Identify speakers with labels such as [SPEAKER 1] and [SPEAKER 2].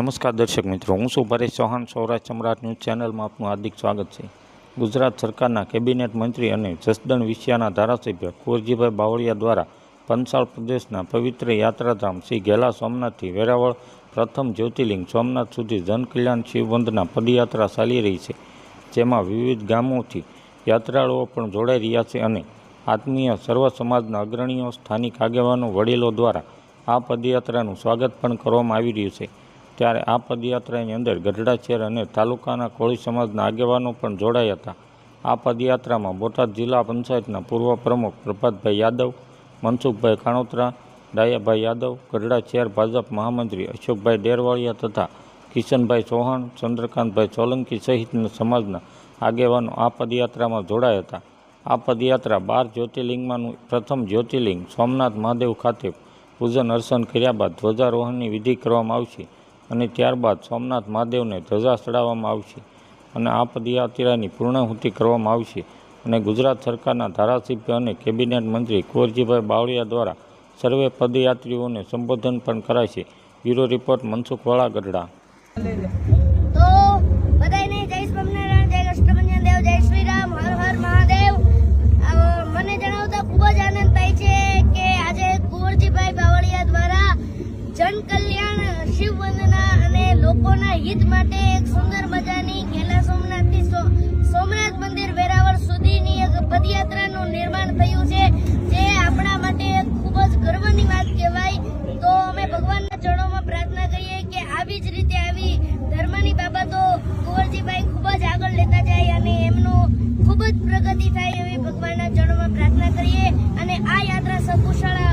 [SPEAKER 1] નમસ્કાર દર્શક મિત્રો, હું છું પરેશ ચૌહાણ, સૌરાષ્ટ્ર સમ્રાટ ન્યૂઝ ચેનલમાં આપનું હાર્દિક સ્વાગત છે. ગુજરાત સરકારના કેબિનેટ મંત્રી અને જસદણ વિષયાના ધારાસભ્ય કુંવરજીભાઈ બાવળિયા દ્વારા પંચાળ પ્રદેશના પવિત્ર યાત્રાધામ શ્રી ઘેલા સોમનાથથી વેરાવળ પ્રથમ જ્યોતિર્લિંગ સોમનાથ સુધી જનકલ્યાણ શિવવંદના પદયાત્રા ચાલી રહી છે, જેમાં વિવિધ ગામોથી યાત્રાળુઓ પણ જોડાઈ રહ્યા છે અને આત્મીય સર્વ સમાજના અગ્રણીઓ, સ્થાનિક આગેવાનો, વડીલો દ્વારા આ પદયાત્રાનું સ્વાગત પણ કરવામાં આવી રહ્યું છે. ત્યારે આ પદયાત્રાની અંદર ગઢડા અને તાલુકાના કોળી સમાજના આગેવાનો પણ જોડાયા હતા. આ પદયાત્રામાં બોટાદ જિલ્લા પંચાયતના પૂર્વ પ્રમુખ પ્રભાતભાઈ યાદવ, મનસુખભાઈ કાણોત્રા, ડાયાભાઈ યાદવ ગઢડા શહેર ભાજપ મહામંત્રી અશોકભાઈ ડેરવાળિયા તથા કિશનભાઈ ચૌહાણ, ચંદ્રકાંતભાઈ સોલંકી સહિતના સમાજના આગેવાનો આ પદયાત્રામાં જોડાયા હતા. આ પદયાત્રા બાર જ્યોતિર્લિંગમાંનું પ્રથમ જ્યોતિર્લિંગ સોમનાથ મહાદેવ ખાતે પૂજન અર્ચન કર્યા બાદ ધ્વજારોહણની વિધિ કરવામાં આવશે. અને ત્યારબાદ સોમનાથ મહાદેવને ધજા ચડાવવામાં આવશે અને આ પદયાત્રાની પૂર્ણાહુતિ કરવામાં આવશે અને ગુજરાત સરકારના ધારાસભ્ય અને કેબિનેટ મંત્રી કુંવરજીભાઈ બાવળિયા દ્વારા સર્વે પદયાત્રીઓને સંબોધન પણ કરાશે. બ્યુરો રિપોર્ટ મનસુખવાળા ગઢડા
[SPEAKER 2] તો બધાયને જય સ્વામિનારાયણ જય કૃષ્ણભંજન દેવ જય શ્રી રામ હર હર મહાદેવ. અ, મને જણાવતા ખૂબ જ આનંદ થાય છે કે આજે કુંવરજીભાઈ બાવળિયા દ્વારા જન કલ્યાણ શિવ વંદના હિત માટે એક સુંદર મજાની ખેલા સોમનાથથી સોમનાથ મંદિર વેરાવળ સુધીની એક પદયાત્રાનું નિર્માણ થયું છે, જે આપણા માટે ખૂબ જ ગર્વની વાત કહેવાય. તો અમે ભગવાનના ચરણોમાં પ્રાર્થના કરીએ કે આવી જ રીતે આવી ધર્મની બાબતો કુંવરજીભાઈ ખૂબ જ આગળ લેતા જાય અને એમનું ખૂબ જ પ્રગતિ થાય એવી ભગવાનના ચરણોમાં પ્રાર્થના કરીએ. અને આ યાત્રા સકુશળા